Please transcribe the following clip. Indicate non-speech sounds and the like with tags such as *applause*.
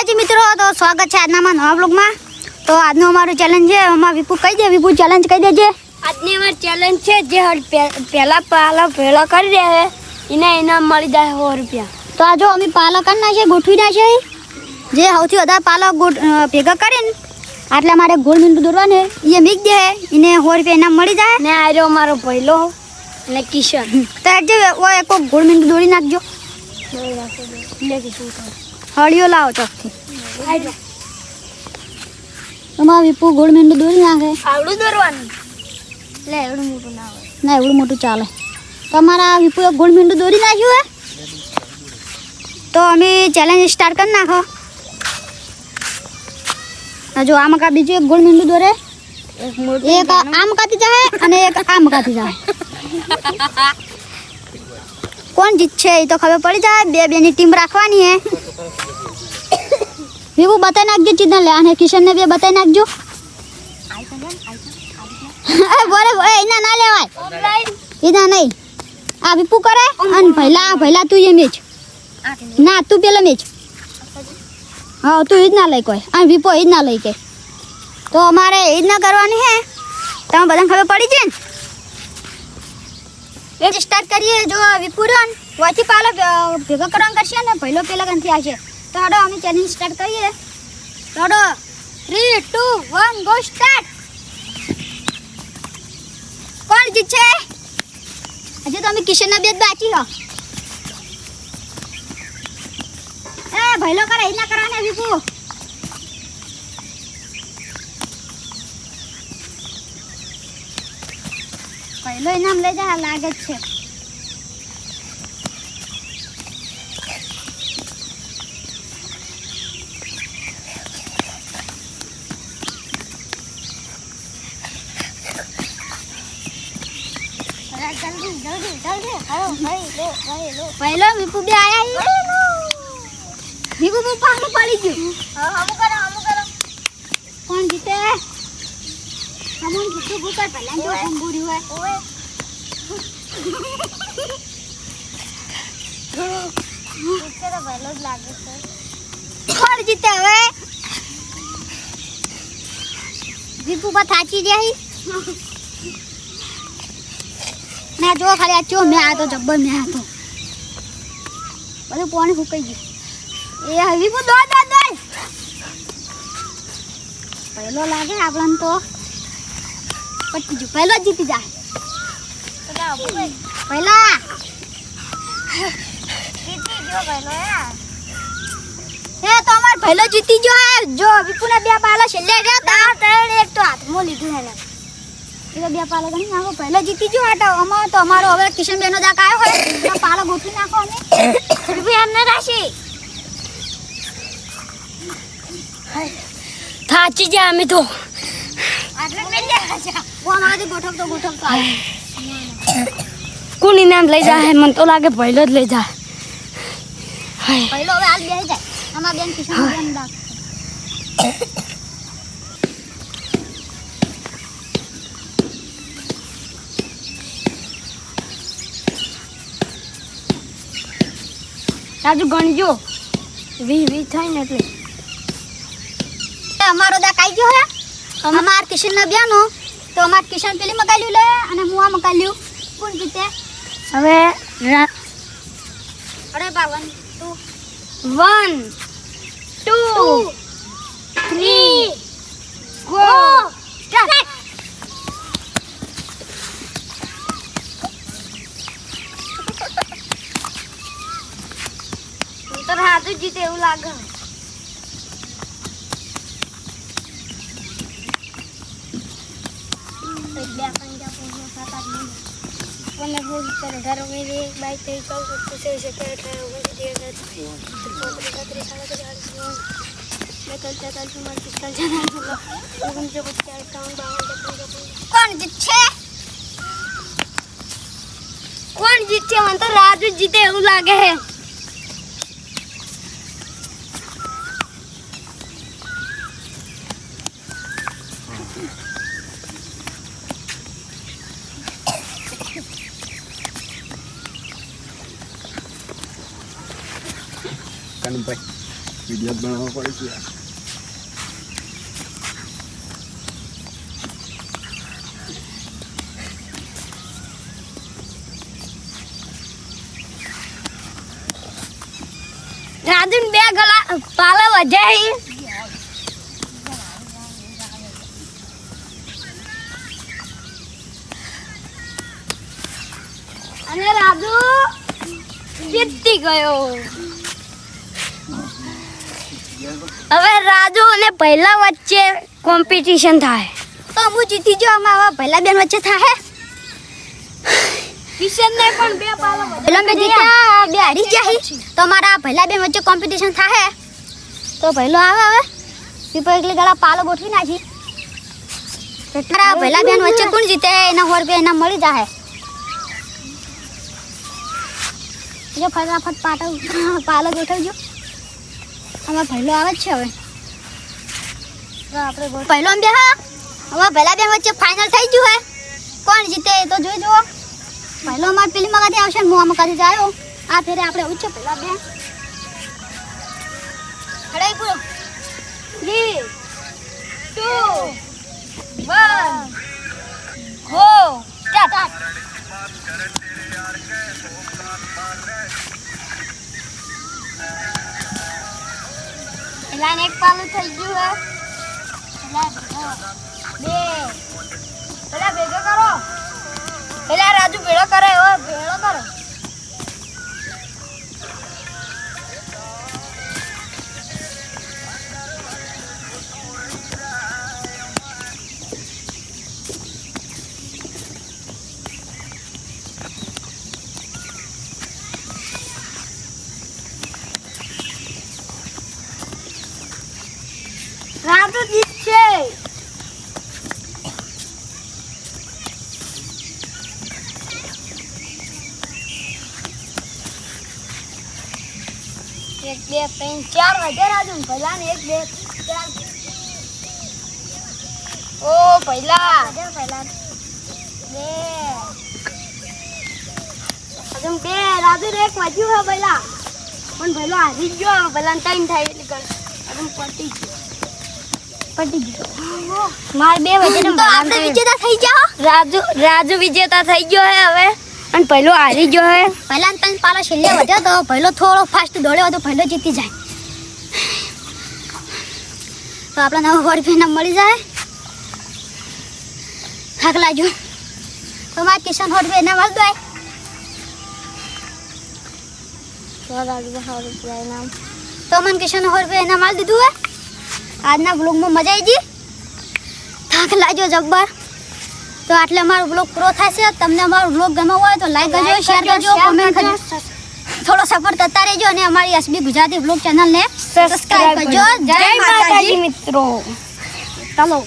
માતાજી મિત્રો તો સ્વાગત છે આજનામાં નવા બ્લોગમાં તો આજનો અમારો ચેલેન્જ છે એમાં વિપુ કહી દે વિપુ ચેલેન્જ કહી દેજે. આજની અમારી ચેલેન્જ છે જે પહેલા પાલા ભેળા કરી દે એને ઇનામ મળી જાય સો રૂપિયા. તો આ જો અમે પાલક કરી નાખીએ ગોઠવી નાખીએ. જે સૌથી વધારે પાલક ભેગા કરીને આટલા મારે ગોળ મીંડું દોરવાને એ મીક દે એને સો રૂપિયા ઇનામ મળી જાય. ને આ રહ્યો મારો પહેલો અને કિશન. તો આજે ઓ એક ગોળ મીંડું દોરી નાખજો. લે કિશન. હળીઓ લાવો ચોકથી. તમારા વિપુ ગોળ મીંડું દોરી નાખે. આવડું દોરવાનું? લે એવડું મોટું ના હોય. ના એવડું મોટું ચાલે. તમારા વિપુ એક ગોળ મીંડું દોરી નાખ્યું હે? તો અમે ચેલેન્જ સ્ટાર્ટ કરી નાખો. જો આમ કા બીજું એક ગોળ મીંડું દોરે. એક એક આમ કાતી જાય અને એક આમ કાતી જાય *laughs* કોણ જીતશે એ તો ખબર પડી જાય. બે બેની ટીમ રાખવાની હે. વિપુ બતાવી નાખજો ચિંતા લે. અને કિશનને બે બતાવી નાખજો. એ બોરે એ એના ના લેવાય. એના નહીં. આ વિપુ કરે અને ભૈલા ભૈલા તું એ મેચ. ના, તું પેલા મેચ. હા, તું ઈજ ના લઈ કોઈ. અને વિપો એ જ ના લઈ કે. તો અમારે એ જ ના કરવાની હે. તમે બધાને ખબર પડી જાય ને? એ સ્ટાર્ટ કરીએ, જો વિપુ રહ્યો ને પાલો ભેગો કરવાનું કરશે ને પહેલો પેલા ગંથી આવશે. તો અમે ચેલેન્જ સ્ટાર્ટ કરીએ. તો હડો થ્રી ટુ ગો સ્ટાર્ટ કોણ જીતશે? હજુ તો અમે કિશનના બે બાકી હો. એ ભઈલો કરે એ ના કરવાને વિપુ પહેલો ઇનામ લઈ જાય લાગે જ છે. જલ્દી જલ્દી હાલો ભાઈ લો ભાઈ પહેલો વિપુ બે આયા વિપુ બહુ પાછું પડી ગયું. હમુ કરો હમુ કરો કોણ જીતે? અમન જીતું ભૂકર પહેલા જો અંબુરી હોય. ઓએ નીચે તો પહેલો જ લાગે છે કોણ જીતે હવે? વિપુ બા થાચી ના જો ખાલી આ ચો, મેં આ તો જબ્બર, મેં આ તો. બધું પાણી ફૂકાઈ ગયું. એ દો દો પહેલો લાગે આપણને તો. પટી ગયું. પહેલો જીતી જાય. પહેલા. જીતી ગયો તો અમાર પહેલો જીતી ગયો હે જો, વિપુને બે પાલા છેલ્લે રહ્યા તા એક તો હાથમાં લીધું એને. એ તો બે પાલા ગણી નાખો પહેલા જીતી જો આટો અમાર તો અમારો હવે કિશનબેનનો દાક આવ્યો હોય તો પાલો ગોઠવી નાખો અમે. રૂપિયા અમને રાશી થાચી જાય અમે તો. કોણ ઇનામ લઈ જાય મને તો લાગે પહેલો જ લઈ જાય હાય પહેલો હવે હાલ બેસી જાય. અમાર બેન કિશનબેન દાક રાજુ ગણજો. વી વી થાય ને એટલે અમારો દા આવી ગયો હે? અમાર કિશનના બ્યાનો તો અમાર કિશન પેલી મગાલ્યું લે અને હું આ મગાલ્યું. કોણ જીતે? હવે અરે બાવન તું one two three go start તો રાજુ જીતે એવું લાગે પંદર સોળ સત્તર અઢાર ઓગણીસ એક બાવીસ ત્રેવીસ ચોવીસ પચીસ સત્તર અઢાર ઓગણીસ ત્રીસ ચોત્રીસ છત્રીસ સાડત્રીસ આડત્રીસ બેતાલીસ તેતાલીસ ચુમ્માલીસ પિસ્તાલીસ છેતાલીસ ઓગણચાલીસ પચાસ એકાવન બાવન ત્રેપન ચોપન કોણ જીતશે? કોણ જીતશે? મને તો રાજુ જીતે એવું લાગે કાનુભાઈ વીડિયો બનાવવો પડે છે. રાજન બે ગલા પાલે વજાય અને રાજુ જીતી ગયો. હવે રાજુ અને પહેલા વચ્ચે કોમ્પિટિશન થાય. તો હું જીતી જો આમાં પહેલા બેન વચ્ચે થાય. કિશન ને પણ બે પાલા પહેલા બે જીતા બે હારી હી. તો મારા પહેલા બેન વચ્ચે કોમ્પિટિશન થાય. તો પહેલો આવે હવે. પીપર એકલી ગળા પાલો ગોઠવી નાખી. મારા પહેલા બેન વચ્ચે કોણ જીતે? એના હોર બે એના મળી જાય જો ફટાફટ પાટો પાલો ગોઠવજો. આમાં પહેલો આવે છે હવે. પહેલો બે, હા. હવે પહેલા બેન વચ્ચે ફાઇનલ થઈ ગયું હે. કોણ જીતે તો જોઈ જુઓ. પહેલો અમાર પેલી મગાથી આવશે હું આમાં કદી જાય આ ફેરે આપણે આવું છે પહેલા બેન હડાઈ પૂરો. થ્રી ટુ વન પેલા એક પાલું થઈ ગયું હે. પેલા બે. પેલા ભેગો કરો. પેલા રાજુ ભેળો કરે હવે ભેળો કરો. રાજુ જીતશે એક બે ત્રણ ચાર વધે રાજુ પહેલા ને એક બે ચાર ઓ પહેલા પહેલા બે હજુ બે રાજુ ને એક વધ્યું હે પહેલા પણ પહેલો હારી જ ગયો પહેલા ત્રણ થાય એટલે ગણ હજુ પતી ગયું પટી ગયો. મારે બે વજન તો આપણે વિજેતા થઈ જાઓ. રાજુ રાજુ વિજેતા થઈ ગયો હે હવે. અને પહેલો હારી ગયો હે. પહેલા ત્રણ પાલો છેલ્લે વધ્યો તો પહેલો થોડો ફાસ્ટ દોડ્યો તો પહેલો જીતી જાય. તો આપણે નવો સો ફેન મળી જાય. થાક લાગ્યો. તો મારા કિશન હોટ ફેન મળી જાય. તો મન કિશન રૂપિયા એના માલ દીધું હે? આજના બ્લોગમાં મજા આવી ગઈ થાક લાગ્યો જબ્બર તો આટલે અમારો બ્લોગ પૂરો થશે. તમને અમારો બ્લોગ ગમ્યો હોય તો લાઈક કરજો શેર કરજો કોમેન્ટ કરજો. થોડો સપોર્ટ કરતા રહેજો અને અમારી એસબી ગુજરાતી બ્લોગ ચેનલને સબસ્ક્રાઇબ કરજો. જય માતાજી મિત્રો. ચાલો.